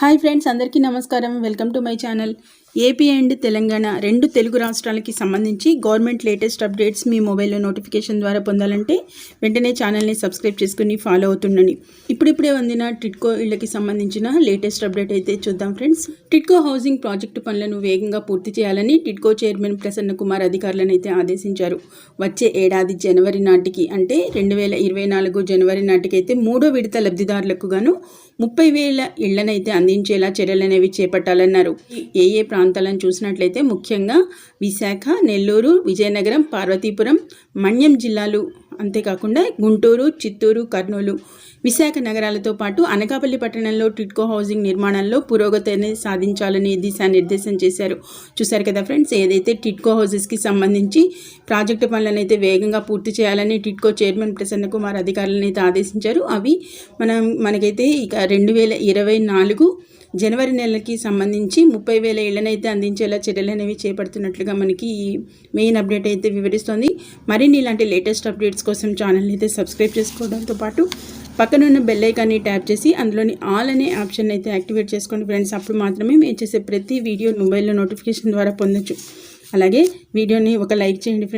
Hi friends అందరికీ నమస్కారం. Welcome to my channel. AP and Telangana రెండు తెలుగు రాష్ట్రాలకి సంబంధించి గవర్నమెంట్ లేటెస్ట్ అప్డేట్స్ మీ మొబైల్లో నోటిఫికేషన్ ద్వారా పొందాలంటే వెంటనే ఛానల్ని సబ్స్క్రైబ్ చేసుకుని ఫాలో అవుతుండండి. ఇప్పుడిప్పుడే అందిన టిట్కో ఇళ్ళకి సంబంధించిన లేటెస్ట్ అప్డేట్ అయితే చూద్దాం ఫ్రెండ్స్. టిట్కో హౌసింగ్ ప్రాజెక్టు పనులను వేగంగా పూర్తి చేయాలని టిట్కో చైర్మన్ ప్రసన్న కుమార్ అధికారులను అయితే ఆదేశించారు. వచ్చే ఏడాది జనవరి నాటికి అంటే రెండు వేల ఇరవై నాలుగు జనవరి నాటికైతే మూడో విడత లబ్ధిదారులకు గాను ముప్పై వేల ఇళ్ళనైతే అందించేలా చర్యలనేవి చేపట్టాలన్నారు. ఏ ఏ ప్రాంతాలను చూసినట్లయితే ముఖ్యంగా విశాఖ నెల్లూరు విజయనగరం పార్వతీపురం మన్యం జిల్లాలు అంతేకాకుండా గుంటూరు చిత్తూరు కర్నూలు విశాఖ నగరాలతో పాటు అనకాపల్లి పట్టణంలో టిట్కో హౌసింగ్ నిర్మాణంలో పురోగతిని సాధించాలని దిశానిర్దేశం చేశారు. చూశారు కదా ఫ్రెండ్స్ ఏదైతే టిట్కో హౌసెస్కి సంబంధించి ప్రాజెక్టు పనులను అయితే వేగంగా పూర్తి చేయాలని టిట్కో చైర్మన్ ప్రసన్న కుమార్ అధికారులను అయితే ఆదేశించారు. అవి మనం మనకైతే ఇక రెండు వేల ఇరవై నాలుగు జనవరి నెలకి సంబంధించి ముప్పై వేల ఇళ్ళనైతే అందించేలా చర్యలు అనేవి చేపడుతున్నట్లుగా మనకి ఈ మెయిన్ అప్డేట్ అయితే వివరిస్తోంది. మరిన్ని ఇలాంటి లేటెస్ట్ అప్డేట్స్ కోసం ఛానల్ని అయితే సబ్స్క్రైబ్ చేసుకోవడంతో పాటు పక్కనున్న బెల్ ఐకాన్ని ట్యాప్ చేసి అందులోని ఆల్ అనే ఆప్షన్ అయితే యాక్టివేట్ చేసుకోండి ఫ్రెండ్స్ అప్పుడు మాత్రమే మేము చేసే ప్రతి వీడియో మొబైల్లో నోటిఫికేషన్ ద్వారా పొందొచ్చు. అలాగే వీడియోని ఒక లైక్ చేయండి ఫ్రెండ్స్